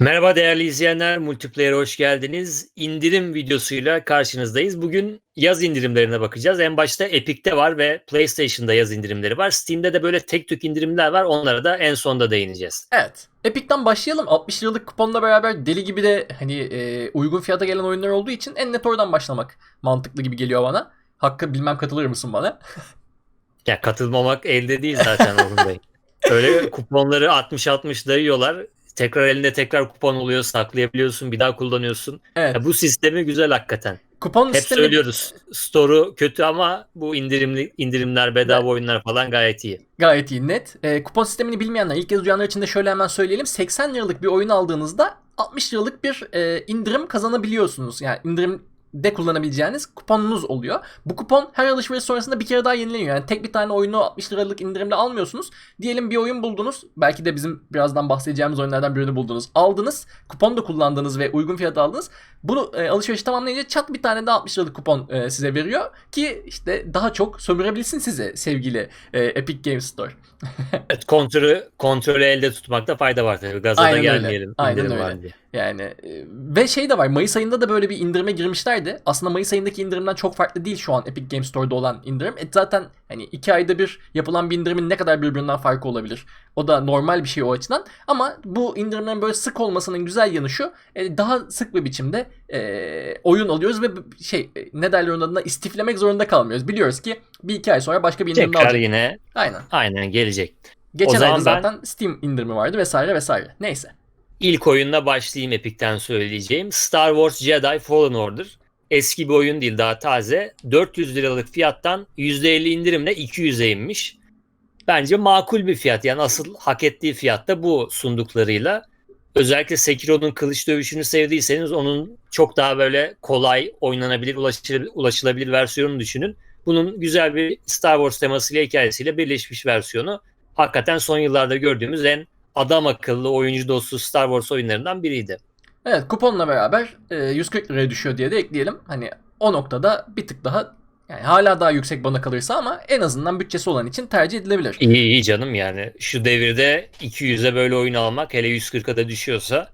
Merhaba değerli izleyenler, Multiplayer'e hoş geldiniz. İndirim videosuyla karşınızdayız. Bugün yaz indirimlerine bakacağız. En başta Epic'te var ve PlayStation'da yaz indirimleri var. Steam'de de böyle tek tük indirimler var. Onlara da en sonda değineceğiz. Evet. Epic'ten başlayalım. 60 liralık kuponla beraber deli gibi de hani e, uygun fiyata gelen oyunlar olduğu için en net oradan başlamak mantıklı gibi geliyor bana. Hakkı bilmem katılır mısın bana? Ya katılmamak elde değil zaten Bey. Öyle kuponları 60-60 dayıyorlar. Tekrar elinde tekrar kupon oluyor, saklayabiliyorsun, bir daha kullanıyorsun. Evet. Ya bu sistemi güzel hakikaten. Kupon Hep sistemi söylüyoruz. Store'u kötü ama bu indirimli indirimler, bedava oyunlar falan gayet iyi. gayet iyi net. E, kupon sistemini bilmeyenler, ilk kez duyanlar için de şöyle hemen söyleyelim. 80 liralık bir oyun aldığınızda 60 liralık bir e, indirim kazanabiliyorsunuz. Yani indirim de kullanabileceğiniz kuponunuz oluyor. Bu kupon her alışveriş sonrasında bir kere daha yenileniyor. Yani tek bir tane oyunu 60 liralık indirimle almıyorsunuz. Diyelim bir oyun buldunuz. Belki de bizim birazdan bahsedeceğimiz oyunlardan birini buldunuz. Aldınız. Kupon da kullandınız ve uygun fiyata aldınız. Bunu e, alışverişi tamamlayınca çat bir tane daha 60 liralık kupon e, size veriyor. Ki işte daha çok sömürebilsin size sevgili e, Epic Games Store. Evet, kontrolü, kontrolü elde tutmakta fayda var tabii. Gaza da Aynen öyle. gelmeyelim. Aynen indirim var öyle. diye. Yani e, ve şey de var Mayıs ayında da böyle bir indirime girmişlerdi. Aslında Mayıs ayındaki indirimden çok farklı değil şu an Epic Games Store'da olan indirim. E zaten hani iki ayda bir yapılan bir indirimin ne kadar birbirinden farkı olabilir? O da normal bir şey o açıdan. Ama bu indirimlerin böyle sık olmasının güzel yanı şu. e, daha sık bir biçimde e, oyun alıyoruz ve şey e, ne derler onun adına istiflemek zorunda kalmıyoruz. Biliyoruz ki bir iki ay sonra başka bir indirim Tekrar alacak. yine Aynen. aynen gelecek. Geçen ayda ben- zaten Steam indirimi vardı vesaire vesaire. Neyse. İlk oyunla başlayayım Epic'ten söyleyeceğim. Star Wars Jedi Fallen Order. Eski bir oyun değil daha taze. 400 liralık fiyattan %50 indirimle 200'e inmiş. Bence makul bir fiyat. Yani asıl hak ettiği fiyat da bu sunduklarıyla. Özellikle Sekiro'nun kılıç dövüşünü sevdiyseniz onun çok daha böyle kolay oynanabilir, ulaşılabilir, ulaşılabilir versiyonunu düşünün. Bunun güzel bir Star Wars temasıyla hikayesiyle birleşmiş versiyonu. Hakikaten son yıllarda gördüğümüz en adam akıllı oyuncu dostu Star Wars oyunlarından biriydi. Evet kuponla beraber e, 140 liraya düşüyor diye de ekleyelim. Hani o noktada bir tık daha yani hala daha yüksek bana kalırsa ama en azından bütçesi olan için tercih edilebilir. İyi iyi canım yani şu devirde 200'e böyle oyun almak hele 140'a da düşüyorsa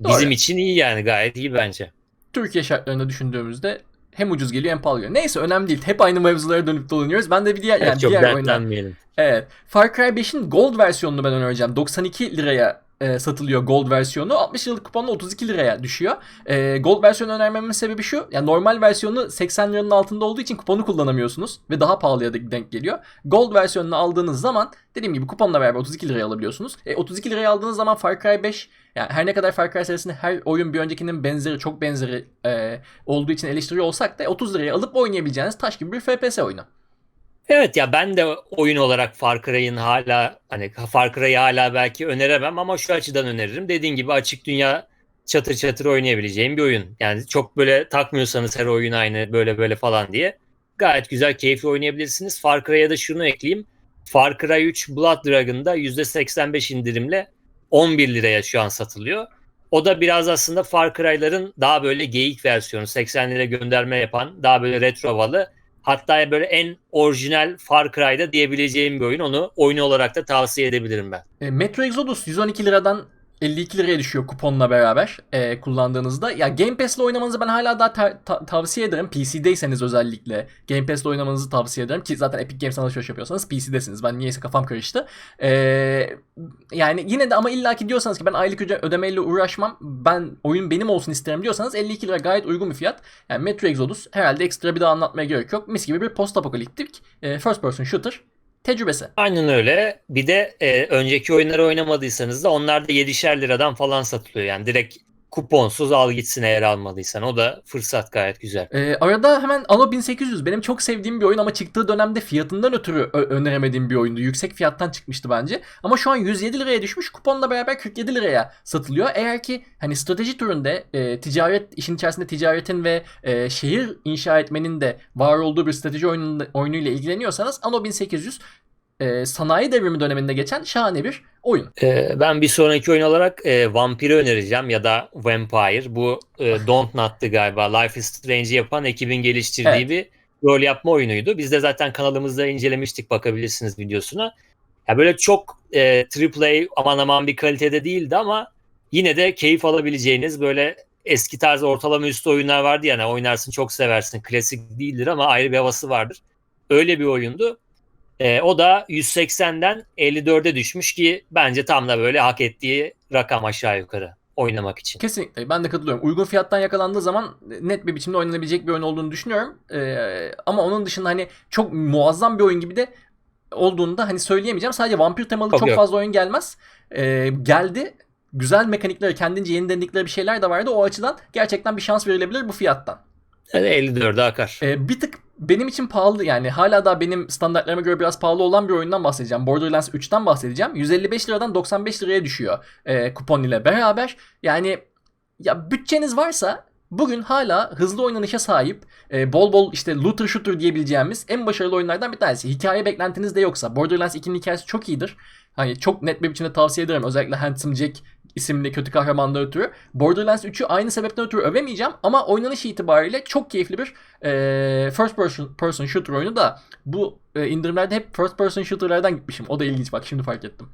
bizim Doğru. için iyi yani gayet iyi bence. Türkiye şartlarında düşündüğümüzde hem ucuz geliyor hem pahalı geliyor. Neyse önemli değil. Hep aynı mevzulara dönüp dolanıyoruz. Ben de bir diğer, yani çok diğer oyunlar. Evet. Far Cry 5'in Gold versiyonunu ben önereceğim. 92 liraya e, satılıyor Gold versiyonu. 60 liralık kuponla 32 liraya düşüyor. E, Gold versiyonu önermemin sebebi şu. Yani normal versiyonu 80 liranın altında olduğu için kuponu kullanamıyorsunuz. Ve daha pahalıya da denk geliyor. Gold versiyonunu aldığınız zaman dediğim gibi kuponla beraber 32 liraya alabiliyorsunuz. E, 32 liraya aldığınız zaman Far Cry 5 yani her ne kadar Far Cry serisinde her oyun bir öncekinin benzeri çok benzeri e, olduğu için eleştiriyor olsak da 30 liraya alıp oynayabileceğiniz taş gibi bir FPS oyunu. Evet ya ben de oyun olarak Far Cry'ın hala hani Far Cry'ı hala belki öneremem ama şu açıdan öneririm. Dediğin gibi açık dünya çatır çatır oynayabileceğim bir oyun. Yani çok böyle takmıyorsanız her oyun aynı böyle böyle falan diye gayet güzel keyifli oynayabilirsiniz. Far Cry'a da şunu ekleyeyim. Far Cry 3 Blood Dragon'da %85 indirimle 11 liraya şu an satılıyor. O da biraz aslında Far Cry'ların daha böyle geyik versiyonu 80 lira gönderme yapan daha böyle retro havalı Hatta böyle en orijinal Far Cry'da diyebileceğim bir oyun. Onu oyun olarak da tavsiye edebilirim ben. E, Metro Exodus 112 liradan 52 liraya düşüyor kuponla beraber e, kullandığınızda. Ya Game Pass'le oynamanızı ben hala daha ta- ta- tavsiye ederim. PC'deyseniz özellikle Game Pass'le oynamanızı tavsiye ederim. Ki zaten Epic Games'ten alışveriş yapıyorsanız PC'desiniz. Ben niyeyse kafam karıştı. E, yani yine de ama illaki diyorsanız ki ben aylık öde- ödemeyle uğraşmam. Ben oyun benim olsun isterim diyorsanız 52 lira gayet uygun bir fiyat. Yani Metro Exodus herhalde ekstra bir daha anlatmaya gerek yok. Mis gibi bir post apokaliptik e, first person shooter tecrübesi. Aynen öyle. Bir de e, önceki oyunları oynamadıysanız da onlar da 7'şer liradan falan satılıyor. Yani direkt kuponsuz al gitsin eğer almadıysan. O da fırsat gayet güzel. Ee, arada hemen Anno 1800 benim çok sevdiğim bir oyun ama çıktığı dönemde fiyatından ötürü öneremediğim bir oyundu. Yüksek fiyattan çıkmıştı bence. Ama şu an 107 liraya düşmüş. Kuponla beraber 47 liraya satılıyor. Eğer ki hani strateji türünde e, ticaret işin içerisinde ticaretin ve e, şehir inşa etmenin de var olduğu bir strateji oyununda, oyunuyla ilgileniyorsanız Anno 1800 e, sanayi devrimi döneminde geçen şahane bir oyun. E, ben bir sonraki oyun olarak e, Vampir'i önereceğim ya da Vampire. Bu e, Don't Not'tı galiba. Life is Strange'i yapan ekibin geliştirdiği bir rol yapma oyunuydu. Biz de zaten kanalımızda incelemiştik bakabilirsiniz videosuna. Ya böyle çok e, AAA aman aman bir kalitede değildi ama yine de keyif alabileceğiniz böyle eski tarz ortalama üstü oyunlar vardı yani oynarsın çok seversin. Klasik değildir ama ayrı bir havası vardır. Öyle bir oyundu. Ee, o da 180'den 54'e düşmüş ki bence tam da böyle hak ettiği rakam aşağı yukarı oynamak için. Kesinlikle ben de katılıyorum. Uygun fiyattan yakalandığı zaman net bir biçimde oynanabilecek bir oyun olduğunu düşünüyorum. Ee, ama onun dışında hani çok muazzam bir oyun gibi de olduğunu da hani söyleyemeyeceğim. Sadece vampir temalı çok yok. fazla oyun gelmez. Ee, geldi. Güzel mekanikleri, kendince yeni denedikleri bir şeyler de vardı. O açıdan gerçekten bir şans verilebilir bu fiyattan. Yani 54'e akar. Ee, bir tık benim için pahalı yani hala da benim standartlarıma göre biraz pahalı olan bir oyundan bahsedeceğim. Borderlands 3'ten bahsedeceğim. 155 liradan 95 liraya düşüyor e, kupon ile beraber. Yani ya bütçeniz varsa bugün hala hızlı oynanışa sahip e, bol bol işte looter shooter diyebileceğimiz en başarılı oyunlardan bir tanesi. Hikaye beklentiniz de yoksa Borderlands 2'nin hikayesi çok iyidir. Hani çok net bir biçimde tavsiye ederim. Özellikle Handsome Jack isimli kötü kahramandan ötürü. Borderlands 3'ü aynı sebepten ötürü övemeyeceğim ama oynanış itibariyle çok keyifli bir e, first person, person shooter oyunu da bu e, indirimlerde hep first person shooter'lardan gitmişim. O da ilginç bak şimdi fark ettim.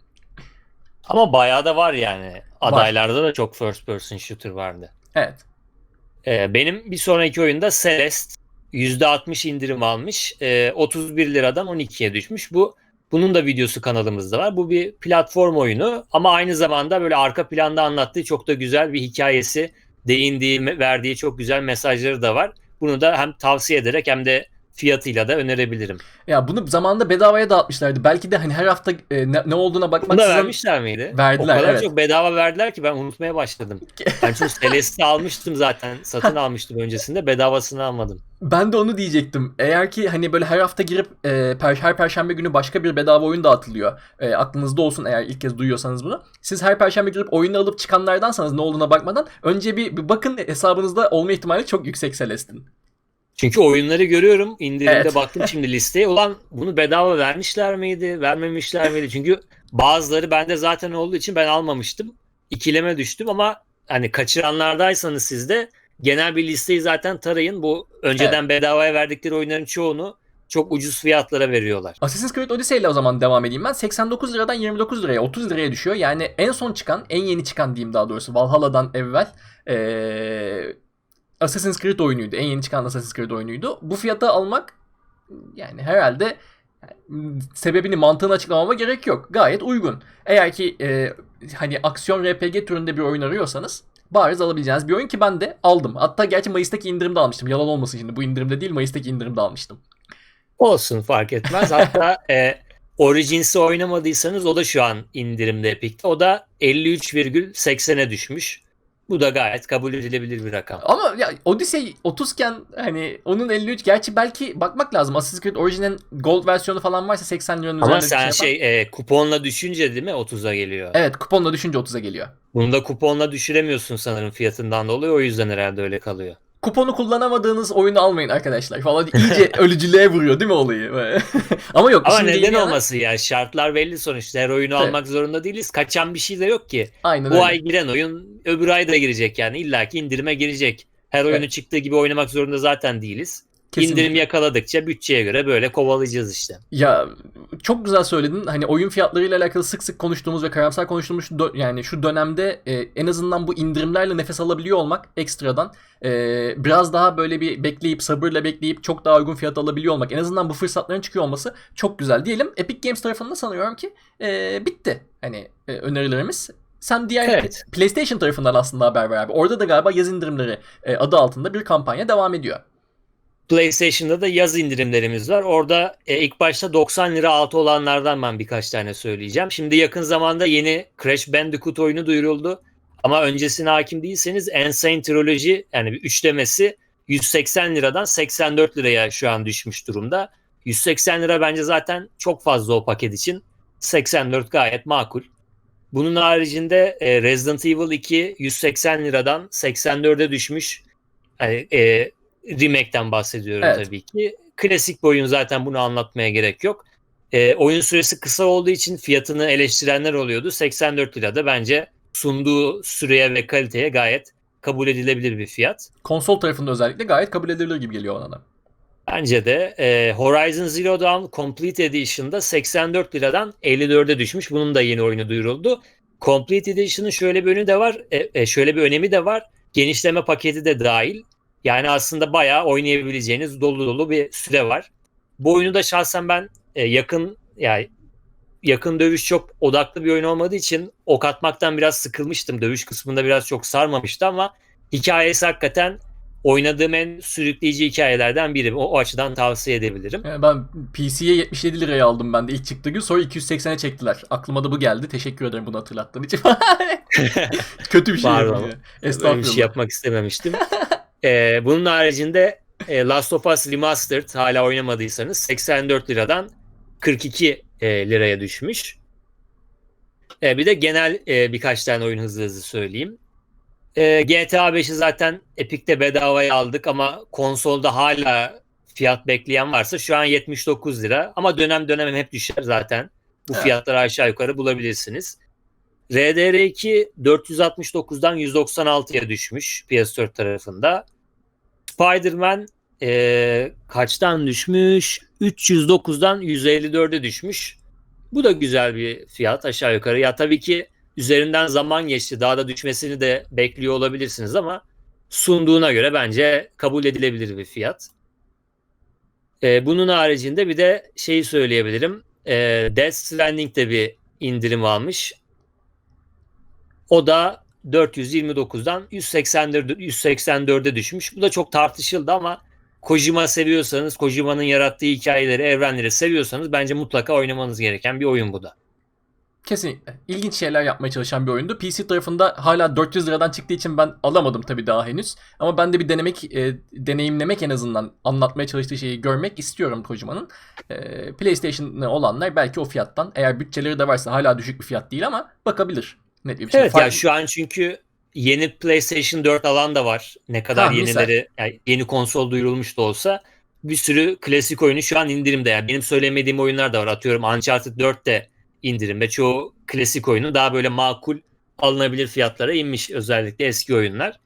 Ama bayağı da var yani. Adaylarda da çok first person shooter vardı. Evet. Ee, benim bir sonraki oyunda Celeste %60 indirim almış. Ee, 31 liradan 12'ye düşmüş. Bu bunun da videosu kanalımızda var. Bu bir platform oyunu ama aynı zamanda böyle arka planda anlattığı çok da güzel bir hikayesi, değindiği, verdiği çok güzel mesajları da var. Bunu da hem tavsiye ederek hem de fiyatıyla da önerebilirim. Ya bunu zamanında bedavaya dağıtmışlardı. Belki de hani her hafta e, ne, ne olduğuna bakmak Bunu da vermişler miydi? Verdiler, O kadar evet. çok bedava verdiler ki ben unutmaya başladım. Ben çünkü Celeste'i almıştım zaten. Satın almıştım öncesinde. Bedavasını almadım. Ben de onu diyecektim. Eğer ki hani böyle her hafta girip e, per- her perşembe günü başka bir bedava oyun dağıtılıyor. E, aklınızda olsun eğer ilk kez duyuyorsanız bunu. Siz her perşembe girip oyunu alıp çıkanlardansanız ne olduğuna bakmadan önce bir, bir bakın hesabınızda olma ihtimali çok yüksek Celeste'in. Çünkü oyunları görüyorum. İndirimde Evet. baktım şimdi listeye. Ulan bunu bedava vermişler miydi? Vermemişler miydi? Çünkü bazıları bende zaten olduğu için ben almamıştım. İkileme düştüm ama hani kaçıranlardaysanız siz de genel bir listeyi zaten tarayın. Bu önceden bedavaya verdikleri oyunların çoğunu çok ucuz fiyatlara veriyorlar. Assassin's Creed Odyssey ile o zaman devam edeyim ben. 89 liradan 29 liraya 30 liraya düşüyor. Yani en son çıkan, en yeni çıkan diyeyim daha doğrusu Valhalla'dan evvel ee, Assassin's Creed oyunuydu. En yeni çıkan Assassin's Creed oyunuydu. Bu fiyata almak yani herhalde sebebini mantığını açıklamama gerek yok. Gayet uygun. Eğer ki ee, hani aksiyon RPG türünde bir oyun arıyorsanız bariz alabileceğiniz bir oyun ki ben de aldım. Hatta gerçi Mayıs'taki indirimde almıştım. Yalan olmasın şimdi. Bu indirimde değil Mayıs'taki indirimde almıştım. Olsun fark etmez. Hatta e, Origins'i oynamadıysanız o da şu an indirimde Epic'te. O da 53,80'e düşmüş. Bu da gayet kabul edilebilir bir rakam. Ama ya Odyssey 30 iken hani onun 53 gerçi belki bakmak lazım. Assassin's Creed Origin'in Gold versiyonu falan varsa 80 liranın Ama üzerinde bir sen yapar. şey e, kuponla düşünce değil mi 30'a geliyor? Evet kuponla düşünce 30'a geliyor. Bunu da kuponla düşüremiyorsun sanırım fiyatından dolayı. O yüzden herhalde öyle kalıyor. Kuponu kullanamadığınız oyunu almayın arkadaşlar falan. İyice ölücülüğe vuruyor değil mi olayı? Ama yok. Ama neden yana- olmasın ya? Şartlar belli sonuçta. Her oyunu Evet. almak zorunda değiliz. Kaçan bir şey de yok ki. Aynen Bu öyle. ay giren oyun öbür ay da girecek yani. İlla ki indirime girecek. Her oyunu Evet. çıktığı gibi oynamak zorunda zaten değiliz. Kesinlikle. İndirim yakaladıkça bütçeye göre böyle kovalayacağız işte. Ya çok güzel söyledin. Hani oyun fiyatlarıyla alakalı sık sık konuştuğumuz ve karamsar konuştuğumuz şu yani şu dönemde e, en azından bu indirimlerle nefes alabiliyor olmak ekstradan e, biraz daha böyle bir bekleyip sabırla bekleyip çok daha uygun fiyat alabiliyor olmak en azından bu fırsatların çıkıyor olması çok güzel. Diyelim Epic Games tarafında sanıyorum ki e, bitti. Hani e, önerilerimiz. Sen diğer Evet. PlayStation tarafından aslında haber ver abi. Orada da galiba yaz indirimleri e, adı altında bir kampanya devam ediyor. PlayStation'da da yaz indirimlerimiz var. Orada e, ilk başta 90 lira altı olanlardan ben birkaç tane söyleyeceğim. Şimdi yakın zamanda yeni Crash Bandicoot oyunu duyuruldu. Ama öncesine hakim değilseniz Insane Trilogy yani bir üçlemesi 180 liradan 84 liraya şu an düşmüş durumda. 180 lira bence zaten çok fazla o paket için. 84 gayet makul. Bunun haricinde e, Resident Evil 2 180 liradan 84'e düşmüş. Yani, e, remake'ten bahsediyorum Evet. tabii ki. Klasik bir oyun zaten bunu anlatmaya gerek yok. E, oyun süresi kısa olduğu için fiyatını eleştirenler oluyordu. 84 lirada bence sunduğu süreye ve kaliteye gayet kabul edilebilir bir fiyat. Konsol tarafında özellikle gayet kabul edilebilir gibi geliyor bana da. Bence de e, Horizon Zero Dawn Complete Edition'da 84 liradan 54'e düşmüş. Bunun da yeni oyunu duyuruldu. Complete Edition'ın şöyle bir önü de var. e, e, şöyle bir önemi de var. Genişleme paketi de dahil. Yani aslında bayağı oynayabileceğiniz dolu dolu bir süre var. Bu oyunu da şahsen ben e, yakın yani yakın dövüş çok odaklı bir oyun olmadığı için ok atmaktan biraz sıkılmıştım. Dövüş kısmında biraz çok sarmamıştı ama hikayesi hakikaten oynadığım en sürükleyici hikayelerden biri. O, o açıdan tavsiye edebilirim. Yani ben PC'ye 77 liraya aldım ben de ilk çıktığı gün. Sonra 280'e çektiler. Aklıma da bu geldi. Teşekkür ederim bunu hatırlattığın için. Kötü bir şey Pardon. yapıyor. Böyle bir Estağfurullah. şey yapmak istememiştim. Ee, bunun haricinde e, Last of Us Remastered hala oynamadıysanız 84 liradan 42 e, liraya düşmüş. E, bir de genel e, birkaç tane oyun hızlı hızlı söyleyeyim. E, GTA 5'i zaten Epic'te bedavaya aldık ama konsolda hala fiyat bekleyen varsa şu an 79 lira ama dönem dönem hep düşer zaten. Bu fiyatları aşağı yukarı bulabilirsiniz. RDR2 469'dan 196'ya düşmüş PS4 tarafında. Spider-Man eee, kaçtan düşmüş? 309'dan 154'e düşmüş. Bu da güzel bir fiyat aşağı yukarı. Ya tabii ki üzerinden zaman geçti. Daha da düşmesini de bekliyor olabilirsiniz ama sunduğuna göre bence kabul edilebilir bir fiyat. Eee, bunun haricinde bir de şeyi söyleyebilirim. Eee Death Stranding de bir indirim almış. O da 429'dan 184 184'e düşmüş. Bu da çok tartışıldı ama Kojima seviyorsanız, Kojima'nın yarattığı hikayeleri, evrenleri seviyorsanız bence mutlaka oynamanız gereken bir oyun bu da. Kesinlikle. İlginç şeyler yapmaya çalışan bir oyundu. PC tarafında hala 400 liradan çıktığı için ben alamadım tabii daha henüz. Ama ben de bir denemek, e, deneyimlemek en azından anlatmaya çalıştığı şeyi görmek istiyorum Kojima'nın. E, PlayStation'ı olanlar belki o fiyattan eğer bütçeleri de varsa hala düşük bir fiyat değil ama bakabilir. Net bir şey. Evet ya Far- şu an çünkü yeni PlayStation 4 alan da var. Ne kadar misal. yenileri, yani yeni konsol duyurulmuş da olsa bir sürü klasik oyunu şu an indirimde. Yani benim söylemediğim oyunlar da var. Atıyorum Uncharted 4 de indirimde. Çoğu klasik oyunu daha böyle makul alınabilir fiyatlara inmiş özellikle eski oyunlar.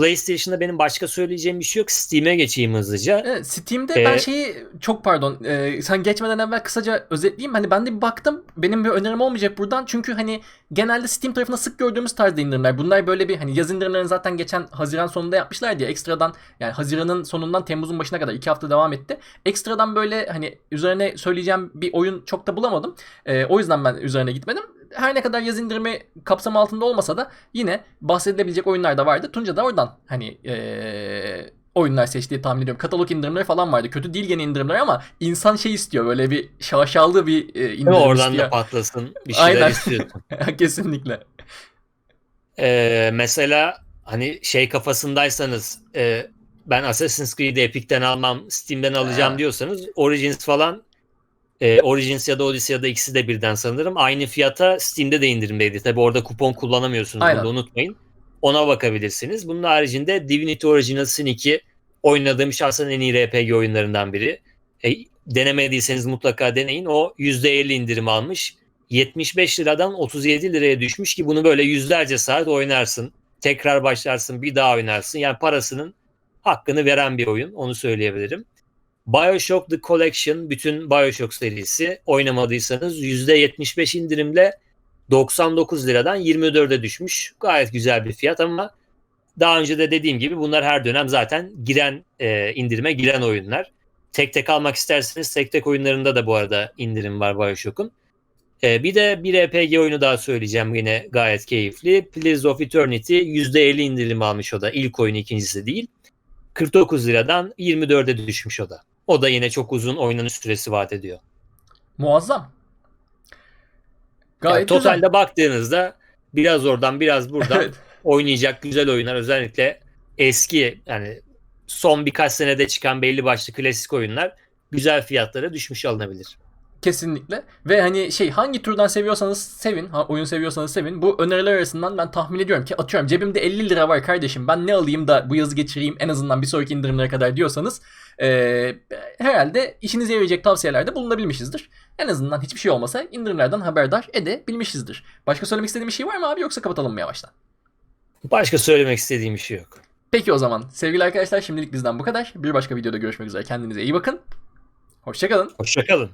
PlayStation'da benim başka söyleyeceğim bir şey yok. Steam'e geçeyim hızlıca. Evet, Steam'de ben Ee, şeyi çok pardon e, sen geçmeden evvel kısaca özetleyeyim. Hani ben de bir baktım benim bir önerim olmayacak buradan. Çünkü hani genelde Steam tarafında sık gördüğümüz tarzda indirimler. Bunlar böyle bir hani yaz indirimlerini zaten geçen Haziran sonunda yapmışlar diye ekstradan yani Haziran'ın sonundan Temmuz'un başına kadar iki hafta devam etti. Ekstradan böyle hani üzerine söyleyeceğim bir oyun çok da bulamadım. E, o yüzden ben üzerine gitmedim. Her ne kadar yaz indirimi kapsamı altında olmasa da yine bahsedilebilecek oyunlar da vardı. Tunca da oradan hani e, oyunlar seçtiği tahmin ediyorum. Katalog indirimleri falan vardı. Kötü değil gene indirimler ama insan şey istiyor böyle bir şaşalı bir e, indirim Oradan istiyor. da patlasın bir şeyler Aynen. istiyorsun. Kesinlikle. Ee, mesela hani şey kafasındaysanız e, ben Assassin's Creed'i Epic'ten almam, Steam'den alacağım Ha. diyorsanız Origins falan e, Origins ya da Odyssey ya da ikisi de birden sanırım aynı fiyata Steam'de de indirimdeydi. Tabi orada kupon kullanamıyorsunuz Aynen. bunu unutmayın. Ona bakabilirsiniz. Bunun haricinde Divinity Original Sin 2 oynadığım şahsen en iyi RPG oyunlarından biri. E, denemediyseniz mutlaka deneyin. O %50 indirim almış. 75 liradan 37 liraya düşmüş ki bunu böyle yüzlerce saat oynarsın. Tekrar başlarsın, bir daha oynarsın. Yani parasının hakkını veren bir oyun. Onu söyleyebilirim. Bioshock The Collection bütün Bioshock serisi oynamadıysanız %75 indirimle 99 liradan 24'e düşmüş. Gayet güzel bir fiyat ama daha önce de dediğim gibi bunlar her dönem zaten giren e, indirime giren oyunlar. Tek tek almak isterseniz tek tek oyunlarında da bu arada indirim var Bioshock'un. E, bir de bir RPG oyunu daha söyleyeceğim yine gayet keyifli. Pillars of Eternity %50 indirim almış o da. İlk oyunu ikincisi değil. 49 liradan 24'e düşmüş o da. O da yine çok uzun oynanış süresi vaat ediyor. Muazzam. Yani Gayet totalde güzel. baktığınızda biraz oradan biraz buradan Evet. oynayacak güzel oyunlar özellikle eski yani son birkaç senede çıkan belli başlı klasik oyunlar güzel fiyatlara düşmüş alınabilir. Kesinlikle. Ve hani şey hangi türden seviyorsanız sevin. Ha, oyun seviyorsanız sevin. Bu öneriler arasından ben tahmin ediyorum ki atıyorum cebimde 50 lira var kardeşim ben ne alayım da bu yazı geçireyim en azından bir sonraki indirimlere kadar diyorsanız eee, herhalde işinize yarayacak tavsiyelerde bulunabilmişizdir. En azından hiçbir şey olmasa indirimlerden haberdar edebilmişizdir. Başka söylemek istediğim bir şey var mı abi yoksa kapatalım mı yavaştan? Başka söylemek istediğim bir şey yok. Peki o zaman sevgili arkadaşlar şimdilik bizden bu kadar. Bir başka videoda görüşmek üzere kendinize iyi bakın. Hoşçakalın. Hoşçakalın.